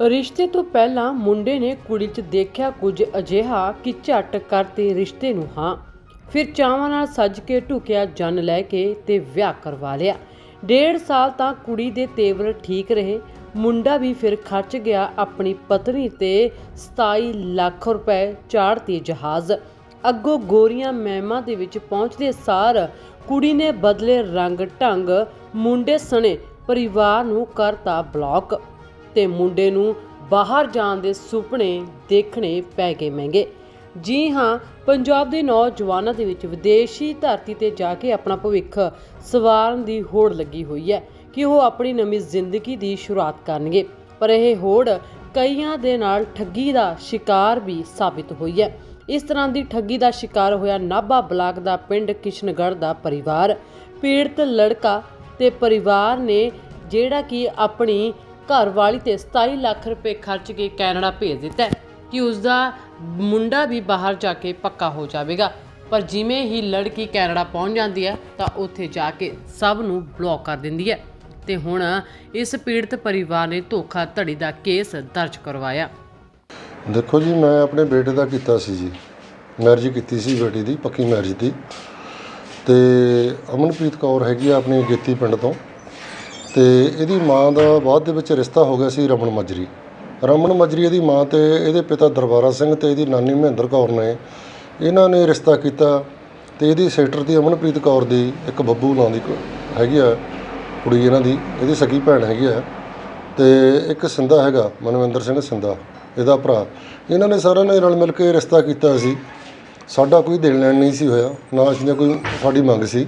ਰਿਸ਼ਤੇ ਤੋਂ ਪਹਿਲਾਂ ਮੁੰਡੇ ਨੇ ਕੁੜੀ 'ਚ ਦੇਖਿਆ ਕੁਝ ਅਜਿਹਾ ਕਿ ਝੱਟ ਕਰਤੇ ਰਿਸ਼ਤੇ ਨੂੰ, ਹਾਂ। ਫਿਰ ਚਾਵਾਂ ਨਾਲ ਸੱਜ ਕੇ ਢੁਕਿਆ ਜਨ ਲੈ ਕੇ ਤੇ ਵਿਆਹ ਕਰਵਾ ਲਿਆ। ਡੇਢ ਸਾਲ ਤਾਂ ਕੁੜੀ ਦੇ ਤੇਵਰ ਠੀਕ ਰਹੇ। ਮੁੰਡਾ ਵੀ ਫਿਰ ਖਰਚ ਗਿਆ ਆਪਣੀ ਪਤਨੀ ਤੇ 27 ਲੱਖ ਰੁਪਏ ਚਾੜਤੀ ਜਹਾਜ਼। ਅੱਗੋਂ ਗੋਰੀਆਂ ਮਹਿਮਾ ਦੇ ਵਿੱਚ ਪਹੁੰਚਦੇ ਸਾਰ ਕੁੜੀ ਨੇ ਬਦਲੇ ਰੰਗ ਢੰਗ ਮੁੰਡੇ ਸਣੇ, ਪਰਿਵਾਰ ਨੂੰ ਕਰਤਾ ਬਲੌਕ। ਤੇ ਮੁੰਡੇ ਨੂੰ ਬਾਹਰ ਜਾਣ ਦੇ ਸੁਪਨੇ ਦੇਖਣੇ ਪੈ ਗਏ ਮਹਿੰਗੇ। ਜੀ ਹਾਂ, ਪੰਜਾਬ ਦੇ ਨੌਜਵਾਨਾਂ ਦੇ ਵਿੱਚ ਵਿਦੇਸ਼ੀ ਧਰਤੀ ਤੇ ਜਾ ਕੇ ਆਪਣਾ ਭਵਿੱਖ ਸਵਾਰਨ ਦੀ ਹੋੜ ਲੱਗੀ ਹੋਈ ਹੈ ਕਿ ਉਹ ਆਪਣੀ ਨਵੀਂ ਜ਼ਿੰਦਗੀ ਦੀ ਸ਼ੁਰੂਆਤ ਕਰਨਗੇ। ਪਰ ਇਹ ਹੋੜ ਕਈਆਂ ਦੇ ਨਾਲ ਠੱਗੀ ਦਾ ਸ਼ਿਕਾਰ ਵੀ ਸਾਬਿਤ ਹੋਈ ਹੈ। ਇਸ ਤਰ੍ਹਾਂ ਦੀ ਠੱਗੀ ਦਾ ਸ਼ਿਕਾਰ ਹੋਇਆ ਨਾਭਾ ਬਲਾਕ ਦਾ ਪਿੰਡ ਕਿਸ਼ਨਗੜ੍ਹ ਦਾ ਪਰਿਵਾਰ। ਪੀੜਤ ਲੜਕਾ ਤੇ ਪਰਿਵਾਰ ਨੇ ਜਿਹੜਾ ਕਿ ਆਪਣੀ ਘਰਵਾਲੀ ਤੇ 27 ਲੱਖ ਰੁਪਏ ਖਰਚ ਕੇ ਕੈਨੇਡਾ ਭੇਜ ਦਿੱਤਾ ਕਿ ਉਸ ਦਾ ਮੁੰਡਾ ਵੀ ਬਾਹਰ ਜਾ ਕੇ ਪੱਕਾ ਹੋ ਜਾਵੇਗਾ। ਪਰ ਜਿਵੇਂ ਹੀ ਲੜਕੀ ਕੈਨੇਡਾ ਪਹੁੰਚ ਜਾਂਦੀ ਹੈ, ਤਾਂ ਉੱਥੇ ਜਾ ਕੇ ਸਭ ਨੂੰ ਬਲੌਕ ਕਰ ਦਿੰਦੀ ਹੈ। ਤੇ ਹੁਣ ਇਸ ਪੀੜਤ ਪਰਿਵਾਰ ਨੇ ਧੋਖਾ ਧੜੀ ਦਾ ਕੇਸ ਦਰਜ ਕਰਵਾਇਆ। ਦੇਖੋ ਜੀ, ਮੈਂ ਆਪਣੇ ਬੇਟੇ ਦਾ ਕੀਤਾ ਸੀ ਜੀ। ਮੈਰਿਜ ਕੀਤੀ ਸੀ ਬੇਟੀ ਦੀ, ਪੱਕੀ ਮੈਰਿਜ ਦੀ। ਤੇ ਅਮਨਪ੍ਰੀਤ ਕੌਰ ਹੈਗੀ ਆ ਆਪਣੀ ਗੇਤੀ ਪਿੰਡ ਤੋਂ। ਤੇ ਇਹਦੀ ਮਾਂ ਦਾ ਬਾਅਦ ਦੇ ਵਿੱਚ ਰਿਸ਼ਤਾ ਹੋ ਗਿਆ ਸੀ ਰਮਨ ਮਜਰੀ। ਰਮਨ ਮਜਰੀ ਇਹਦੀ ਮਾਂ ਤੇ ਇਹਦੇ ਪਿਤਾ ਦਰਬਾਰਾ ਸਿੰਘ ਤੇ ਇਹਦੀ ਨਾਨੀ ਮਹਿੰਦਰ ਕੌਰ ਨੇ ਇਹਨਾਂ ਨੇ ਰਿਸ਼ਤਾ ਕੀਤਾ ਤੇ ਇਹਦੀ ਸਿਸਟਰ ਦੀ ਅਮਨਪ੍ਰੀਤ ਕੌਰ ਦੀ ਇੱਕ ਬੱਬੂ ਨਾਂ ਦੀ ਕੋ- ਹੈਗੀ ਆ, ਕੁੜੀ ਇਹਨਾਂ ਦੀ, ਇਹਦੀ ਸਕੀ ਭੈਣ ਹੈਗੀ ਆ। ਤੇ ਇੱਕ ਸਿੰਧਾ ਹੈਗਾ, ਮਨਵਿੰਦਰ ਸਿੰਘ ਸਿੰਦਾ, ਇਹਦਾ ਭਰਾ। ਇਹਨਾਂ ਨੇ ਸਾਰਿਆਂ ਨੇ ਰਲ ਮਿਲ ਕੇ ਰਿਸ਼ਤਾ ਕੀਤਾ ਸੀ। ਸਾਡਾ ਕੋਈ ਦੇਣ ਲੈਣ ਨਹੀਂ ਸੀ ਹੋਇਆ, ਨਾ ਅਸੀਂ ਨੇ ਕੋਈ ਸਾਡੀ ਮੰਗ ਸੀ।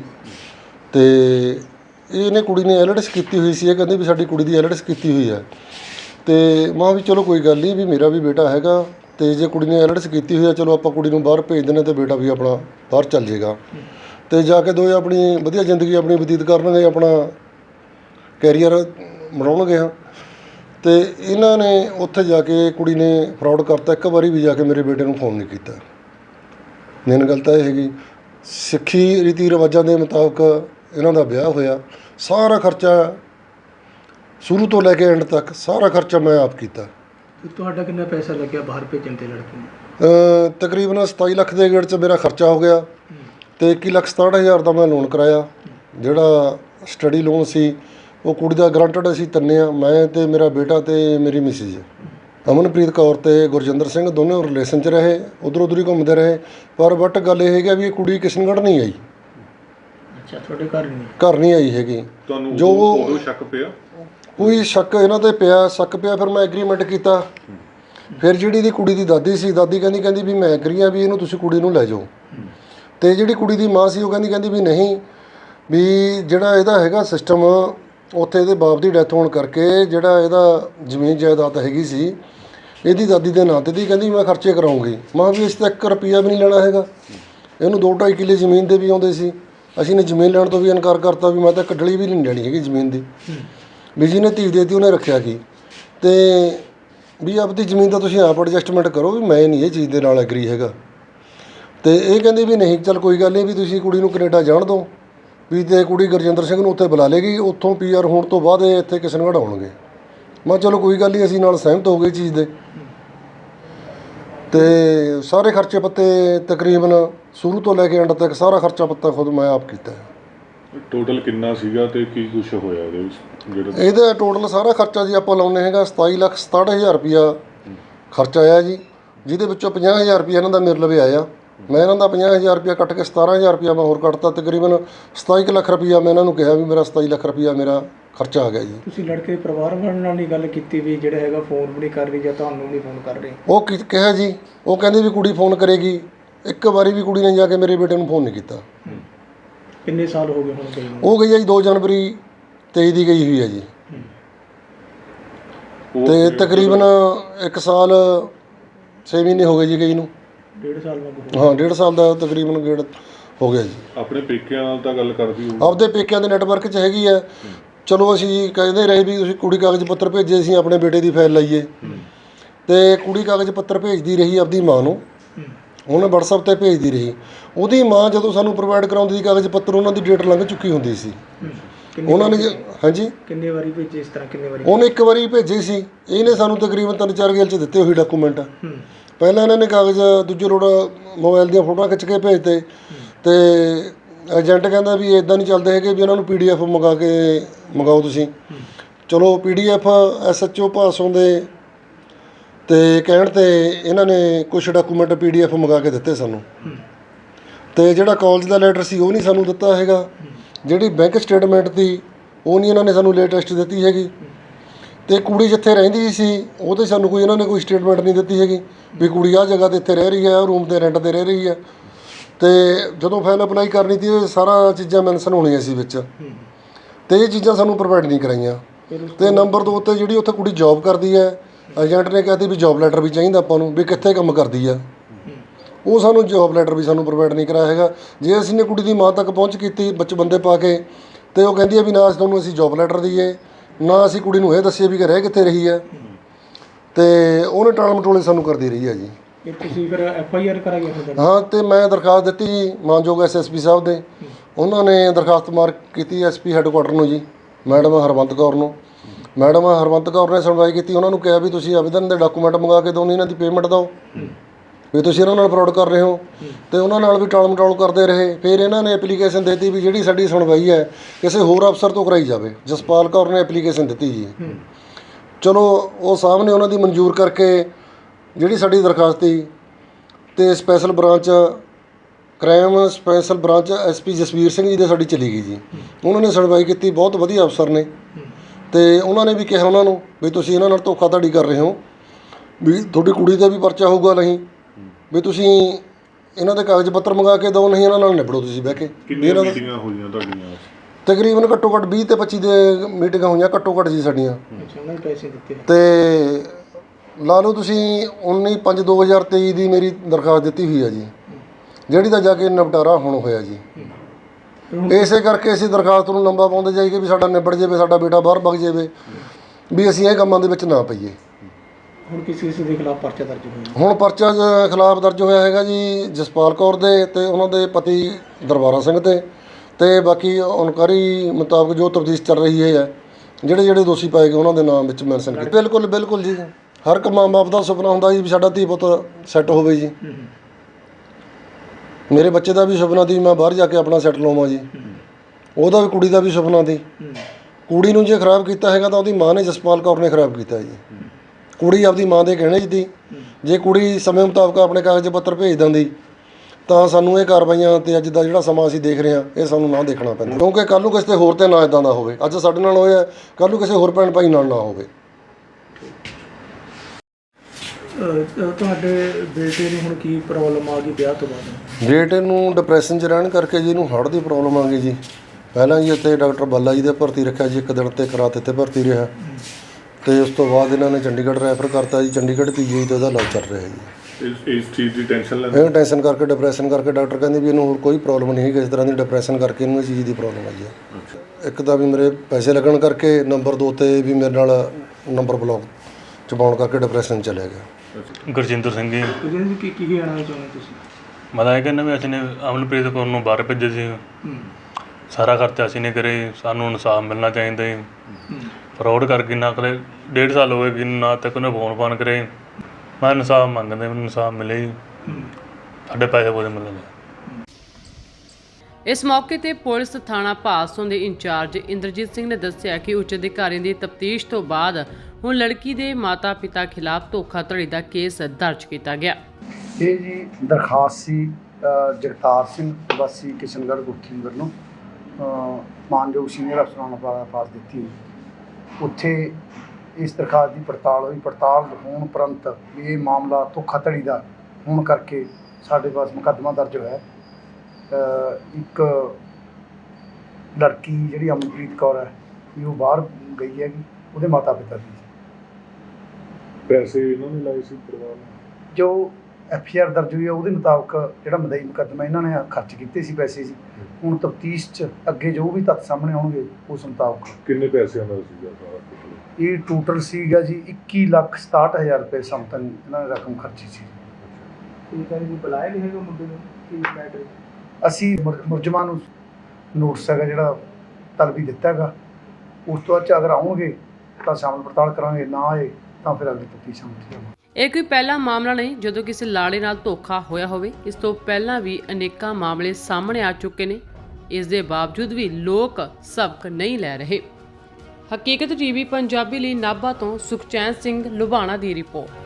ਤੇ ਇਹਨੇ ਕੁੜੀ ਨੇ ਐਲਡਸ ਕੀਤੀ ਹੋਈ ਸੀ, ਇਹ ਕਹਿੰਦੇ ਵੀ ਸਾਡੀ ਕੁੜੀ ਦੀ ਐਲਡਸ ਕੀਤੀ ਹੋਈ ਹੈ। ਤੇ ਮਾਂ ਵੀ ਚਲੋ ਕੋਈ ਗੱਲ ਨਹੀਂ, ਵੀ ਮੇਰਾ ਵੀ ਬੇਟਾ ਹੈਗਾ ਤੇ ਜੇ ਕੁੜੀ ਨੇ ਐਲਡਸ ਕੀਤੀ ਹੋਈ ਹੈ, ਚਲੋ ਆਪਾਂ ਕੁੜੀ ਨੂੰ ਬਾਹਰ ਭੇਜ ਦਿੰਦੇ ਤੇ ਬੇਟਾ ਵੀ ਆਪਣਾ ਬਾਹਰ ਚੱਲ ਜਾਏਗਾ ਤੇ ਜਾ ਕੇ ਦੋਏ ਆਪਣੀ ਵਧੀਆ ਜ਼ਿੰਦਗੀ ਆਪਣੀ ਬਤੀਤ ਕਰਨਗੇ, ਆਪਣਾ ਕੈਰੀਅਰ ਬਣਾਉਣਗੇ ਹਾਂ। ਤੇ ਇਹਨਾਂ ਨੇ ਉੱਥੇ ਜਾ ਕੇ ਕੁੜੀ ਨੇ ਫਰਾਡ ਕਰਤਾ, ਇੱਕ ਵਾਰੀ ਵੀ ਜਾ ਕੇ ਮੇਰੇ ਬੇਟੇ ਨੂੰ ਫੋਨ ਨਹੀਂ ਕੀਤਾ। ਮੇਨ ਗੱਲ ਤਾਂ ਇਹ ਹੈਗੀ, ਸਿੱਖੀ ਰੀਤੀ ਰਿਵਾਜਾਂ ਦੇ ਮੁਤਾਬਕ ਇਹਨਾਂ ਦਾ ਵਿਆਹ ਹੋਇਆ। ਸਾਰਾ ਖਰਚਾ ਸ਼ੁਰੂ ਤੋਂ ਲੈ ਕੇ ਐਂਡ ਤੱਕ ਸਾਰਾ ਖਰਚਾ ਮੈਂ ਆਪ ਕੀਤਾ। ਤੇ ਤੁਹਾਡਾ ਕਿੰਨਾ ਪੈਸਾ ਲੱਗਿਆ ਬਾਹਰ ਭੇਜਣ ਤੇ ਲੜਕੀ ਨੂੰ? ਅ, ਤਕਰੀਬਨ 27 ਲੱਖ ਦੇ ਗੇੜ 'ਚ ਮੇਰਾ ਖਰਚਾ ਹੋ ਗਿਆ ਤੇ 21 ਲੱਖ 67 ਹਜ਼ਾਰ ਦਾ ਮੈਂ ਲੋਨ ਕਰਾਇਆ। ਜਿਹੜਾ ਸਟੱਡੀ ਲੋਨ ਸੀ ਉਹ ਕੁੜੀ ਦਾ ਗਰੰਟਡ ਅਸੀਂ ਤਿੰਨੇ ਆ ਮੈਂ ਤੇ ਮੇਰਾ ਬੇਟਾ ਤੇ ਮੇਰੀ ਮਿਸਿਸ ਅਮਨਪ੍ਰੀਤ ਕੌਰ ਤੇ ਗੁਰਜਿੰਦਰ ਸਿੰਘ ਦੋਨੋਂ ਰਿਲੇਸ਼ਨ 'ਚ ਰਹੇ ਉਧਰ ਉਧਰ ਹੀ ਘੁੰਮਦੇ ਰਹੇ। ਪਰ ਬਟ ਗੱਲ ਇਹ ਹੈਗੀ ਆ ਵੀ ਇਹ ਕੁੜੀ ਕਿਸ਼ਨਗੜ੍ਹ ਨਹੀਂ ਆਈ। ਅੱਛਾ ਤੁਹਾਡੇ ਘਰ ਨਹੀਂ ਘਰ ਨਹੀਂ ਆਈ ਹੈਗੀ। ਤੁਹਾਨੂੰ ਜੋ- ਉਦੋਂ ਸ਼ੱਕ ਪਿਆ? ਕੋਈ ਸ਼ੱਕ ਇਹਨਾਂ ਤੇ ਪਿਆ ਸ਼ੱਕ ਪਿਆ ਫਿਰ ਮੈਂ ਐਗਰੀਮੈਂਟ ਕੀਤਾ। ਫਿਰ ਜਿਹੜੀ ਦੀ ਕੁੜੀ ਦੀ ਦਾਦੀ ਸੀ ਦਾਦੀ ਕਹਿੰਦੀ ਕਹਿੰਦੀ ਵੀ ਮੈਂ ਐਗਰੀ ਆ ਵੀ ਇਹਨੂੰ ਤੁਸੀਂ ਕੁੜੀ ਨੂੰ ਲੈ ਜਾਓ। ਤੇ ਜਿਹੜੀ ਕੁੜੀ ਦੀ ਮਾਂ ਸੀ ਉਹ ਕਹਿੰਦੀ ਕਹਿੰਦੀ ਵੀ ਨਹੀਂ ਵੀ ਜਿਹੜਾ ਇਹਦਾ ਹੈਗਾ ਸਿਸਟਮ ਉੱਥੇ ਇਹਦੇ ਬਾਪ ਦੀ ਡੈਥ ਹੋਣ ਕਰਕੇ ਜਿਹੜਾ ਇਹਦਾ ਜ਼ਮੀਨ ਜਾਇਦਾਦ ਹੈਗੀ ਸੀ ਇਹਦੀ ਦਾਦੀ ਦੇ ਨਾਂ ਤੇ ਦੀ ਕਹਿੰਦੀ ਮੈਂ ਖਰਚੇ ਕਰਾਉਂਗੀ। ਮਾਂ ਵੀ ਇਸ ਤੇ 1 ਰੁਪਿਆ ਵੀ ਨਹੀਂ ਲੈਣਾ ਹੈਗਾ। ਇਹਨੂੰ 2.5 ਕਿੱਲੇ ਜ਼ਮੀਨ ਦੇ ਵੀ ਆਉਂਦੇ ਸੀ। ਅਸੀਂ ਨੇ ਜ਼ਮੀਨ ਲੈਣ ਤੋਂ ਵੀ ਇਨਕਾਰ ਕਰਤਾ ਵੀ ਮੈਂ ਤਾਂ ਕੱਢਲੀ ਵੀ ਨਹੀਂ ਲੈਣੀ ਹੈਗੀ ਜ਼ਮੀਨ ਦੀ। ਵੀ ਜਿਹਨੇ ਧੀ ਦੇਤੀ ਉਹਨੇ ਰੱਖਿਆ ਕੀ? ਤੇ ਵੀ ਆਪਦੀ ਜ਼ਮੀਨ ਦਾ ਤੁਸੀਂ ਆਪ ਐਡਜਸਟਮੈਂਟ ਕਰੋ ਵੀ ਮੈਂ ਨਹੀਂ ਇਹ ਚੀਜ਼ ਦੇ ਨਾਲ ਐਗਰੀ ਹੈਗਾ। ਤੇ ਇਹ ਕਹਿੰਦੇ ਵੀ ਨਹੀਂ ਚੱਲ ਕੋਈ ਗੱਲ ਨਹੀਂ ਵੀ ਤੁਸੀਂ ਕੁੜੀ ਨੂੰ ਕੈਨੇਡਾ ਜਾਣ ਦਿਓ। ਵੀ ਤੇ ਕੁੜੀ ਗੁਰਜਿੰਦਰ ਸਿੰਘ ਨੂੰ ਉੱਥੇ ਬੁਲਾ ਲੇਗੀ ਉੱਥੋਂ ਪੀਆਰ ਹੋਣ ਤੋਂ ਬਾਅਦ ਇਹ ਇੱਥੇ ਕਿਸ਼ਨਗੜ੍ਹ ਆਉਣਗੇ। ਮੈਂ ਚਲੋ ਕੋਈ ਗੱਲ ਨਹੀਂ ਅਸੀਂ ਨਾਲ ਸਹਿਮਤ ਹੋ ਗਏ ਚੀਜ਼ ਦੇ। ਤੇ ਸਾਰੇ ਖਰਚੇ ਪੱਤੇ ਤਕਰੀਬਨ ਸ਼ੁਰੂ ਤੋਂ ਲੈ ਕੇ ਐਂਡ ਤੱਕ ਸਾਰਾ ਖਰਚਾ ਪੱਤਾ ਖੁਦ ਮੈਂ ਆਪ ਕੀਤਾ ਹੈ। ਟੋਟਲ ਕਿੰਨਾ ਸੀਗਾ ਤੇ ਕੀ ਕੁਝ ਹੋਇਆ ਇਹਦੇ ਵਿੱਚ? ਜਿਹੜਾ ਇਹਦਾ ਟੋਟਲ ਸਾਰਾ ਖਰਚਾ ਜੀ ਆਪਾਂ ਲਾਉਨੇ ਹੈਗਾ 27 ਲੱਖ 67000 ਰੁਪਿਆ ਖਰਚਾ ਆਇਆ ਜੀ ਜਿਹਦੇ ਵਿੱਚੋਂ 50000 ਰੁਪਿਆ ਇਹਨਾਂ ਦਾ ਮੇਰੇ ਲਵੇ ਆਇਆ। ਮੈਂ ਇਹਨਾਂ ਦਾ 50000 ਰੁਪਿਆ ਕੱਟ ਕੇ 17000 ਰੁਪਿਆ ਮੈਂ ਹੋਰ ਕੱਟਤਾ ਤਕਰੀਬਨ 27 ਕੁ ਲੱਖ ਰੁਪਿਆ ਮੈਂ ਇਹਨਾਂ ਨੂੰ ਕਿਹਾ ਵੀ ਮੇਰਾ 27 ਲੱਖ ਰੁਪਿਆ ਮੇਰਾ ਖਰਚਾ ਆ ਗਿਆ ਜੀ। ਤੁਸੀਂ ਲੜਕੇ ਦੇ ਪਰਿਵਾਰ ਵਾਲਿਆਂ ਨਾਲ ਨਹੀਂ ਗੱਲ ਕੀਤੀ ਵੀ ਜਿਹੜਾ ਹੈਗਾ ਫੋਨ ਵੀ ਨਹੀਂ ਕਰ ਰਹੀ ਜਾਂ ਤੁਹਾਨੂੰ ਨਹੀਂ ਫੋਨ ਕਰ ਰਹੀ? ਉਹ ਕੀ ਕਿਹਾ ਜੀ? ਉਹ ਕਹਿੰਦੇ ਵੀ ਕੁੜੀ ਫੋਨ ਕਰੇਗੀ। ਇੱਕ ਵਾਰੀ ਵੀ ਕੁੜੀ ਨੇ ਜਾ ਕੇ ਮੇਰੇ ਬੇਟੇ ਨੂੰ ਫੋਨ ਨਹੀਂ ਕੀਤਾ। ਕਿੰਨੇ ਸਾਲ ਹੋ ਗਏ ਹੁਣ ਗਈ ਨੂੰ? ਉਹ ਗਈ ਹੈ ਜੀ 2 ਜਨਵਰੀ 23 ਦੀ ਗਈ ਹੋਈ ਹੈ। ਜੀ ਤੇ ਤਕਰੀਬਨ 1 ਸਾਲ 6 ਮਹੀਨੇ ਹੋ ਗਏ ਜੀ ਗਈ ਨੂੰ। ਡੇਢ ਸਾਲ ਵਾਂਗੂ ਹਾਂ ਡੇਢ ਸਾਲ ਦਾ ਤਕਰੀਬਨ ਗੇੜ ਹੋ ਗਿਆ ਜੀ। ਆਪਣੇ ਪੇਕਿਆਂ ਨਾਲ ਤਾਂ ਗੱਲ ਕਰਦੀ ਹੋਊ। ਆਪਦੇ ਪੇਕਿਆਂ ਦੇ ਨੈਟਵਰਕ 'ਚ ਹੈਗੀ ਆ। ਚਲੋ ਅਸੀਂ ਕਹਿੰਦੇ ਰਹੇ ਵੀ ਤੁਸੀਂ ਕੁੜੀ ਕਾਗਜ਼ ਪੱਤਰ ਭੇਜੇ ਅਸੀਂ ਆਪਣੇ ਬੇਟੇ ਦੀ ਫਾਈਲ ਲਾਈਏ। ਤੇ ਕੁੜੀ ਕਾਗਜ਼ ਪੱਤਰ ਭੇਜਦੀ ਰਹੀ ਆਪਦੀ ਮਾਂ ਨੂੰ। ਉਹਨੇ WhatsApp ਤੇ ਭੇਜਦੀ ਰਹੀ। ਉਹਦੀ ਮਾਂ ਜਦੋਂ ਸਾਨੂੰ ਪ੍ਰੋਵਾਈਡ ਕਰਾਉਂਦੀ ਸੀ ਕਾਗਜ਼ ਪੱਤਰ ਉਹਨਾਂ ਦੀ ਡੇਟ ਲੰਘ ਚੁੱਕੀ ਹੁੰਦੀ ਸੀ। ਉਹਨਾਂ ਨੇ ਹਾਂਜੀ? ਕਿੰਨੇ ਵਾਰੀ ਭੇਜੇ ਇਸ ਤਰ੍ਹਾਂ ਕਿੰਨੇ ਵਾਰੀ? ਉਹਨੇ ਇੱਕ ਵਾਰੀ ਭੇਜੇ ਸੀ। ਇਹਨੇ ਸਾਨੂੰ ਤਕਰੀਬਨ ਤਿੰਨ ਚਾਰ ਗੇਲ ਚ ਦਿੱਤੇ ਹੋਈ ਡਾਕੂਮੈਂਟ ਪਹਿਲਾਂ ਇਹਨਾਂ ਨੇ ਕਾਗਜ਼ ਦੂਜੇ ਲੋੜ ਮੋਬਾਈਲ ਦੀਆਂ ਫੋਟੋਆਂ ਖਿੱਚ ਕੇ ਭੇਜਤੇ। ਤੇ ਏਜੰਟ ਕਹਿੰਦਾ ਵੀ ਇਦਾਂ ਨਹੀਂ ਚੱਲਦੇ ਹੈਗੇ ਵੀ ਇਹਨਾਂ ਨੂੰ ਪੀਡੀਐਫ ਮੰਗਾ ਕੇ ਮੰਗਾਓ ਤੁਸੀਂ। ਚਲੋ ਪੀਡੀਐਫ ਐਸਐਚਓ ਪਾਸੋਂ ਦੇ ਤੇ ਕਹਿਣ ਤੇ ਇਹਨਾਂ ਨੇ ਕੁਝ ਡਾਕੂਮੈਂਟ ਪੀਡੀਐਫ ਮੰਗਾ ਕੇ ਦਿੱਤੇ ਸਾਨੂੰ। ਤੇ ਜਿਹੜਾ ਕਾਲਜ ਦਾ ਲੈਟਰ ਸੀ ਉਹ ਨਹੀਂ ਸਾਨੂੰ ਦਿੱਤਾ ਹੈਗਾ। ਜਿਹੜੀ ਬੈਂਕ ਸਟੇਟਮੈਂਟ ਦੀ ਉਹ ਨਹੀਂ ਇਹਨਾਂ ਨੇ ਸਾਨੂੰ ਲੇਟੈਸਟ ਦਿੱਤੀ ਹੈਗੀ। ਤੇ ਕੁੜੀ ਜਿੱਥੇ ਰਹਿੰਦੀ ਸੀ, ਉਹ ਤੇ ਸਾਨੂੰ ਕੋਈ, ਇਹਨਾਂ ਨੇ ਕੋਈ ਸਟੇਟਮੈਂਟ ਨਹੀਂ ਦਿੱਤੀ ਹੈਗੀ। ਵੀ ਕੁੜੀ ਆ ਜਗ੍ਹਾ ਤੇ ਇੱਥੇ ਰਹਿ ਰਹੀ ਹੈ ਰੂਮ ਤੇ ਰੈਂਟ ਤੇ ਰਹਿ ਰਹੀ ਹੈ। ਤੇ ਜਦੋਂ ਫਾਈਲ ਅਪਲਾਈ ਕਰਨੀ ਸੀ ਇਹ ਸਾਰਾ ਚੀਜ਼ਾਂ ਮੈਂਸ਼ਨ ਹੋਣੀਆਂ ਸੀ ਵਿੱਚ। ਤੇ ਇਹ ਚੀਜ਼ਾਂ ਸਾਨੂੰ ਪ੍ਰੋਵਾਈਡ ਨਹੀਂ ਕਰਾਈਆਂ। ਤੇ ਨੰਬਰ 2 ਤੇ ਜਿਹੜੀ ਉੱਥੇ ਕੁੜੀ ਜੌਬ ਕਰਦੀ ਹੈ ਏਜੰਟ ਨੇ ਕਿਹਾ ਸੀ ਵੀ ਜੌਬ ਲੈਟਰ ਵੀ ਚਾਹੀਦਾ ਆਪਾਂ ਨੂੰ ਵੀ ਕਿੱਥੇ ਕੰਮ ਕਰਦੀ ਆ ਉਹ ਸਾਨੂੰ ਜੌਬ ਲੈਟਰ ਵੀ ਸਾਨੂੰ ਪ੍ਰੋਵਾਈਡ ਨਹੀਂ ਕਰਾਇਆ ਹੈਗਾ। ਜੇ ਅਸੀਂ ਨੇ ਕੁੜੀ ਦੀ ਮਾਂ ਤੱਕ ਪਹੁੰਚ ਕੀਤੀ ਬੱਚ ਬੰਦੇ ਪਾ ਕੇ ਤੇ ਉਹ ਕਹਿੰਦੀ ਹੈ ਵੀ ਨਾ ਅਸੀਂ ਤੁਹਾਨੂੰ ਅਸੀਂ ਜੌਬ ਲੈਟਰ ਦਈਏ ਨਾ ਅਸੀਂ ਕੁੜੀ ਨੂੰ ਇਹ ਦੱਸੀਏ ਵੀ ਕਿ ਰਹਿ ਕਿੱਥੇ ਰਹੀ ਹੈ। ਤੇ ਉਹਨੇ ਟਾਲ ਮਟੋਲੇ ਸਾਨੂੰ ਕਰਦੀ ਰਹੀ ਹੈ ਜੀ। ਫਿਰ ਤੁਸੀਂ ਫਿਰ ਐਫ ਆਈ ਆਰ ਕਰਾਂਗੇ ਫਿਰ ਹਾਂ ਤੇ ਮੈਂ ਦਰਖਾਸਤ ਦਿੱਤੀ ਜੀ ਮਾਨਯੋਗ ਐਸਐਸਪੀ ਸਾਹਿਬ ਦੇ। ਉਹਨਾਂ ਨੇ ਦਰਖਾਸਤ ਮਾਰਕ ਕੀਤੀ ਐਸਪੀ ਹੈੱਡਕੁਆਟਰ ਨੂੰ ਜੀ ਮੈਡਮ ਹਰਵੰਤ ਕੌਰ ਨੂੰ। ਮੈਡਮ ਹਰਵੰਤ ਕੌਰ ਨੇ ਸੁਣਵਾਈ ਕੀਤੀ ਉਹਨਾਂ ਨੂੰ ਕਿਹਾ ਵੀ ਤੁਸੀਂ ਆਵੇਦਨ ਦੇ ਡਾਕੂਮੈਂਟ ਮੰਗਾ ਕੇ ਦਿਓ ਨਹੀਂ ਇਹਨਾਂ ਦੀ ਪੇਮੈਂਟ ਦਿਓ। ਵੀ ਤੁਸੀਂ ਇਹਨਾਂ ਨਾਲ ਫਰਾਡ ਕਰ ਰਹੇ ਹੋ। ਤੇ ਉਹਨਾਂ ਨਾਲ ਵੀ ਟਾਲ ਮਟੋਲ ਕਰਦੇ ਰਹੇ। ਫਿਰ ਇਹਨਾਂ ਨੇ ਐਪਲੀਕੇਸ਼ਨ ਦਿੱਤੀ ਵੀ ਜਿਹੜੀ ਸਾਡੀ ਸੁਣਵਾਈ ਹੈ ਕਿਸੇ ਹੋਰ ਅਫਸਰ ਤੋਂ ਕਰਾਈ ਜਾਵੇ। ਜਸਪਾਲ ਕੌਰ ਨੇ ਐਪਲੀਕੇਸ਼ਨ ਦਿੱਤੀ ਜੀ। ਚਲੋ ਉਹ ਸਾਹਿਬ ਨੇ ਉਹਨਾਂ ਦੀ ਮਨਜ਼ੂਰ ਕਰਕੇ ਜਿਹੜੀ ਸਾਡੀ ਦਰਖਾਸਤ ਸੀ ਤੇ special branch crime special branch SP Jasvir Singh ji ਦੇ ਸਾਡੀ ਚਲੀ ਗਈ ਜੀ। ਉਹਨਾਂ ਨੇ ਸੁਣਵਾਈ ਕੀਤੀ ਬਹੁਤ ਵਧੀਆ ਅਫਸਰ ਨੇ। ਤੇ ਉਹਨਾਂ ਨੇ ਵੀ ਕਿਹਾ ਉਹਨਾਂ ਨੂੰ ਵੀ ਤੁਸੀਂ ਇਹਨਾਂ ਨਾਲ ਧੋਖਾਧੜੀ ਕਰ ਰਹੇ ਹੋ ਵੀ ਤੁਹਾਡੀ ਕੁੜੀ ਦਾ ਵੀ ਪਰਚਾ ਹੋਊਗਾ ਨਹੀਂ ਵੀ ਤੁਸੀਂ ਇਹਨਾਂ ਦੇ ਕਾਗਜ਼ ਪੱਤਰ ਮੰਗਾ ਕੇ ਦਿਓ ਨਹੀਂ ਇਹਨਾਂ ਨਾਲ ਨਿਬੜੋ ਤੁਸੀਂ ਬਹਿ ਕੇ। ਵੀ ਕਿੰਨੀਆਂ ਇਹਨਾਂ ਦਾ ਮੀਟਿੰਗਾਂ ਹੋਈਆਂ ਤੁਹਾਡੀਆਂ? ਤਕਰੀਬਨ ਘੱਟੋ ਘੱਟ 20 ਤੇ 25 ਦੇ ਮੀਟਿੰਗਾਂ ਹੋਈਆਂ ਘੱਟੋ ਘੱਟ ਜੀ ਸਾਡੀਆਂ। ਅੱਛਾ ਉਹਨਾਂ ਨੇ ਪੈਸੇ ਦਿੱਤੇ। ਤੇ ਲਾ ਲਓ ਤੁਸੀਂ 19 5 2023 ਦੀ ਮੇਰੀ ਦਰਖਾਸਤ ਦਿੱਤੀ ਹੋਈ ਹੈ ਜੀ। ਜਿਹੜੀ ਦਾ ਜਾ ਕੇ ਨਿਪਟਾਰਾ ਹੁਣ ਹੋਇਆ ਜੀ। ਇਸੇ ਕਰਕੇ ਅਸੀਂ ਦਰਖਾਸਤ ਨੂੰ ਲੰਬਾ ਪਾਉਂਦੇ ਜਾਈਏ ਵੀ ਸਾਡਾ ਨਿਬੜ ਜਾਵੇ ਸਾਡਾ ਬੇਟਾ ਬਾਹਰ ਵਗ ਜਾਵੇ ਵੀ ਅਸੀਂ ਇਹ ਕੰਮਾਂ ਦੇ ਵਿੱਚ ਨਾ ਪਈਏ। ਹੁਣ ਕਿਸੇ ਕਿਸੇ ਦੇ ਖਿਲਾਫ ਪਰਚਾ ਦਰਜ ਹੋਇਆ? ਹੁਣ ਪਰਚਾ ਖਿਲਾਫ ਦਰਜ ਹੋਇਆ ਹੈਗਾ ਜੀ ਜਸਪਾਲ ਕੌਰ ਦੇ ਤੇ ਉਹਨਾਂ ਦੇ ਪਤੀ ਦਰਬਾਰਾ ਸਿੰਘ ਤੇ ਤੇ ਬਾਕੀ ਅਨਕਾਰੀ ਮੁਤਾਬਕ ਜੋ ਤਫਤੀਸ਼ ਚੱਲ ਰਹੀ ਹੈ ਜਿਹੜੇ ਜਿਹੜੇ ਦੋਸ਼ੀ ਪਾਏ ਗਏ ਉਹਨਾਂ ਦੇ ਨਾਮ ਵਿੱਚ ਮੈਂਸ਼ਨ ਕੀਤੇ। ਬਿਲਕੁਲ ਬਿਲਕੁਲ ਜੀ। ਹਰ ਇੱਕ ਮਾਂ ਬਾਪ ਦਾ ਸੁਪਨਾ ਹੁੰਦਾ ਜੀ ਵੀ ਸਾਡਾ ਧੀ ਪੁੱਤ ਸੈੱਟ ਹੋਵੇ ਜੀ। ਮੇਰੇ ਬੱਚੇ ਦਾ ਵੀ ਸੁਪਨਾ ਸੀ ਮੈਂ ਬਾਹਰ ਜਾ ਕੇ ਆਪਣਾ ਸੈੱਟ ਲਵਾਂ ਜੀ। ਉਹਦਾ ਵੀ ਕੁੜੀ ਦਾ ਵੀ ਸੁਪਨਾ ਸੀ। ਕੁੜੀ ਨੂੰ ਜੇ ਖਰਾਬ ਕੀਤਾ ਹੈਗਾ ਤਾਂ ਉਹਦੀ ਮਾਂ ਨੇ ਜਸਪਾਲ ਕੌਰ ਨੇ ਖਰਾਬ ਕੀਤਾ ਜੀ। ਕੁੜੀ ਆਪਦੀ ਮਾਂ ਦੇ ਕਹਿਣੇ 'ਚ ਸੀ। ਜੇ ਕੁੜੀ ਸਮੇਂ ਮੁਤਾਬਕ ਆਪਣੇ ਕਾਗਜ਼ ਪੱਤਰ ਭੇਜ ਦਿੰਦੀ ਤਾਂ ਸਾਨੂੰ ਇਹ ਕਾਰਵਾਈਆਂ ਤੇ ਅੱਜ ਦਾ ਜਿਹੜਾ ਸਮਾਂ ਅਸੀਂ ਦੇਖ ਰਹੇ ਹਾਂ ਇਹ ਸਾਨੂੰ ਨਾ ਦੇਖਣਾ ਪੈਂਦਾ। ਕਿਉਂਕਿ ਕੱਲ ਨੂੰ ਕਿਸੇ ਹੋਰ ਤੇ ਨਾ ਇਦਾਂ ਦਾ ਹੋਵੇ। ਅੱਜ ਸਾਡੇ ਨਾਲ ਹੋਇਆ ਕੱਲ ਨੂੰ ਕਿਸੇ ਹੋਰ ਭੈਣ ਭਾਈ ਨਾਲ ਨਾ ਹੋਵੇ। ਤੁਹਾਡੇ ਬੇਟੇ ਨੂੰ ਹੁਣ ਕੀ ਪ੍ਰੋਬਲਮ ਆ ਗਈ ਵਿਆਹ ਤੋਂ ਬਾਅਦ? ਬੇਟੇ ਨੂੰ ਡਿਪਰੈਸ਼ਨ 'ਚ ਰਹਿਣ ਕਰਕੇ ਜੀ ਇਹਨੂੰ ਹਾਰਟ ਦੀ ਪ੍ਰੋਬਲਮ ਆ ਗਈ ਜੀ। ਪਹਿਲਾਂ ਜੀ ਇੱਥੇ ਡਾਕਟਰ ਬੱਲਾ ਜੀ ਦੇ ਭਰਤੀ ਰੱਖਿਆ ਜੀ ਇੱਕ ਦਿਨ ਤੇ ਕਰਾਤੇ ਤੇ ਭਰਤੀ ਰਿਹਾ। ਤੇ ਉਸ ਤੋਂ ਬਾਅਦ ਇਹਨਾਂ ਨੇ ਚੰਡੀਗੜ੍ਹ ਰੈਫਰ ਕਰਤਾ ਜੀ ਚੰਡੀਗੜ੍ਹ ਤੀਜੀ ਤੇ ਉਹਦਾ ਇਲਾਜ ਚੱਲ ਰਿਹਾ ਜੀ। ਇਸ ਇਸ ਚੀਜ਼ ਦੀ ਟੈਨਸ਼ਨ ਲੈਂਦੇ ਇਹ ਟੈਨਸ਼ਨ ਕਰਕੇ ਡਿਪਰੈਸ਼ਨ ਕਰਕੇ ਡਾਕਟਰ ਕਹਿੰਦੇ ਵੀ ਇਹਨੂੰ ਹੋਰ ਕੋਈ ਪ੍ਰੋਬਲਮ ਨਹੀਂ ਹੈ ਕਿਸੇ ਤਰ੍ਹਾਂ ਦੀ ਡਿਪਰੈਸ਼ਨ ਕਰਕੇ ਇਹਨੂੰ ਇਹ ਚੀਜ਼ ਦੀ ਪ੍ਰੋਬਲਮ ਆਈ ਹੈ ਇੱਕ ਤਾਂ ਵੀ ਮੇਰੇ ਪੈਸੇ ਲੱਗਣ ਕਰਕੇ ਨੰਬਰ 2 ਤੇ ਵੀ ਮੇਰੇ ਨਾਲ ਨੰਬਰ ਬਲੌਕ ਚ ਪਾਉਣ ਕਰਕੇ ਡਿਪਰੈਸ਼ਨ ਚਲਿਆ ਗਿਆ ਗੁਰਜਿੰਦਰ ਸਿੰਘ ਜੀ। ਜੀ ਕੀ ਕੀ ਕਹਿਣਾ ਚਾਹੁੰਦੇ ਤੁਸੀਂ? ਮੈਂ ਤਾਂ ਇਹ ਕਹਿੰਦਾ ਵੀ ਅਸੀਂ ਨੇ ਅਮਨਪ੍ਰੀਤ ਕੌਰ ਨੂੰ ਬਾਹਰ ਭੇਜਿਆ ਸੀ। ਹੂੰ। ਸਾਰਾ ਖਰਚਾ ਅਸੀਂ ਨੇ ਕਰੇ ਸਾਨੂੰ ਇਨਸਾਫ ਮਿਲਣਾ ਚਾਹੀਦਾ ਹੈ ਹੂੰ। ਫਰਾਡ ਕਰਕੇ ਨਾ ਕਰੇ ਡੇਢ ਸਾਲ ਹੋ ਗਏ ਕਿ ਨਾ ਤੱਕ ਉਹਨੇ ਫੋਨ ਫਾਨ ਕਰੇ। ਮੈਂ ਇਨਸਾਫ ਮੰਗਦਾ ਮੈਨੂੰ ਇਨਸਾਫ ਮਿਲੇ ਜੀ। ਹੂੰ। ਸਾਡੇ ਪੈਸੇ ਪੂਰੇ ਮਿਲਣ ਇਸ ਮੌਕੇ ਤੇ ਪੁਲਿਸ ਥਾਣਾ ਭਾਸੋਂ ਦੇ ਇੰਚਾਰਜ ਇੰਦਰਜੀਤ ਸਿੰਘ ਨੇ ਦੱਸਿਆ ਕਿ ਉੱਚ ਅਧਿਕਾਰੀਆਂ ਦੀ ਤਫਤੀਸ਼ ਤੋਂ ਬਾਅਦ ਹੁਣ ਲੜਕੀ ਦੇ ਮਾਤਾ-ਪਿਤਾ ਖਿਲਾਫ ਧੋਖਾਧੜੀ ਦਾ ਕੇਸ ਦਰਜ ਕੀਤਾ ਗਿਆ। ਇਹ ਜੀ ਦਰਖਾਸਤ ਸੀ ਜਗਤਾਰ ਸਿੰਘ ਵਾਸੀ ਕਿਸ਼ਨਗੜ੍ਹ ਗੁਰਥੀ ਵੱਲੋਂ ਅ, ਮਾਨਯੋਗ ਸੀਨੀਅਰ ਅਫਸਰਾਂ ਨੂੰ ਪਾਸ ਦਿੱਤੀ। ਉੱਥੇ ਇਸ ਦਰਖਾਸਤ ਦੀ ਪੜਤਾਲ ਹੋਈ। ਪੜਤਾਲ ਹੋਣ ਉਪਰੰਤ ਇਹ ਮਾਮਲਾ ਧੋਖਾਧੜੀ ਦਾ ਹੋਣ ਕਰਕੇ ਸਾਡੇ ਪਾਸ ਮੁਕੱਦਮਾ ਦਰਜ ਹੋਇਆ। ਇੱਕ ਲੜਕੀ ਜਿਹੜੀ ਅਮਨਪ੍ਰੀਤ ਕੌਰ ਹੈ ਵੀ ਉਹ ਬਾਹਰ ਗਈ ਹੈਗੀ ਉਹਦੇ ਮਾਤਾ ਪਿਤਾ ਦੀ। ਪੈਸੇ ਇਹਨਾਂ ਨੇ ਲਾਏ ਸੀ ਪਰਿਵਾਰ ਨੇ? ਜੋ ਐਫ ਆਰ ਦਰਜ ਹੋਈ ਹੈ ਉਹਦੇ ਮੁਤਾਬਕ ਜਿਹੜਾ ਮਦਈ ਮੁਕੱਦਮਾ ਇਹਨਾਂ ਨੇ ਖਰਚ ਕੀਤੇ ਸੀ ਪੈਸੇ ਜੀ। ਹੁਣ ਤਫਤੀਸ਼ 'ਚ ਅੱਗੇ ਜੋ ਵੀ ਤੱਥ ਸਾਹਮਣੇ ਆਉਣਗੇ ਉਸ ਮੁਤਾਬਕ। ਕਿੰਨੇ ਪੈਸਿਆਂ ਦਾ ਸੀਗਾ ਸਾਰਾ ਕੁਛ? ਇਹ ਟੋਟਲ ਸੀਗਾ ਜੀ 21 ਲੱਖ 67000 ਰੁਪਏ ਸਮਥਿੰਗ ਇਹਨਾਂ ਨੇ ਰਕਮ ਖਰਚੀ ਸੀ। ਠੀਕ ਹੈ ਜੀ ਬੁਲਾਇਆ ਨਹੀਂ ਹੈਗਾ ਮੁੰਡੇ ਨੂੰ ਕੀ ਮੈਟਰ ਅਸੀਂ ਮੁਰ- ਮੁਲਜ਼ਮਾਂ ਨੂੰ ਨੋਟਿਸ ਹੈਗਾ ਜਿਹੜਾ ਤਲਬੀ ਦਿੱਤਾ ਹੈਗਾ। ਉਸ ਤੋਂ ਬਾਅਦ 'ਚ ਅਗਰ ਆਉਣਗੇ ਤਾਂ ਸ਼ਾਮਲ ਪੜਤਾਲ ਕਰਾਂਗੇ ਨਾ ਆਏ ਤਾਂ ਫਿਰ ਅਗਲੀ ਤਫਤੀਸ਼ ਸ਼ਾਮਲ ਕਰਾਂਗੇ ਇਹ ਕੋਈ ਪਹਿਲਾ ਮਾਮਲਾ ਨਹੀਂ, ਜਦੋਂ ਕਿਸੇ ਲਾੜੇ ਨਾਲ ਧੋਖਾ ਹੋਇਆ ਹੋਵੇ, ਇਸ ਤੋਂ ਪਹਿਲਾਂ ਵੀ ਅਨੇਕਾਂ ਮਾਮਲੇ ਸਾਹਮਣੇ ਆ ਚੁੱਕੇ ਨੇ। ਇਸ ਦੇ ਬਾਵਜੂਦ ਵੀ ਲੋਕ ਸਬਕ ਨਹੀਂ ਲੈ ਰਹੇ। ਹਕੀਕਤ ਟੀਵੀ ਪੰਜਾਬੀ ਲਈ ਨਾਭਾ ਤੋਂ ਸੁਖਚੈਨ ਸਿੰਘ ਲੁਬਾਣਾ ਦੀ ਰਿਪੋਰਟ।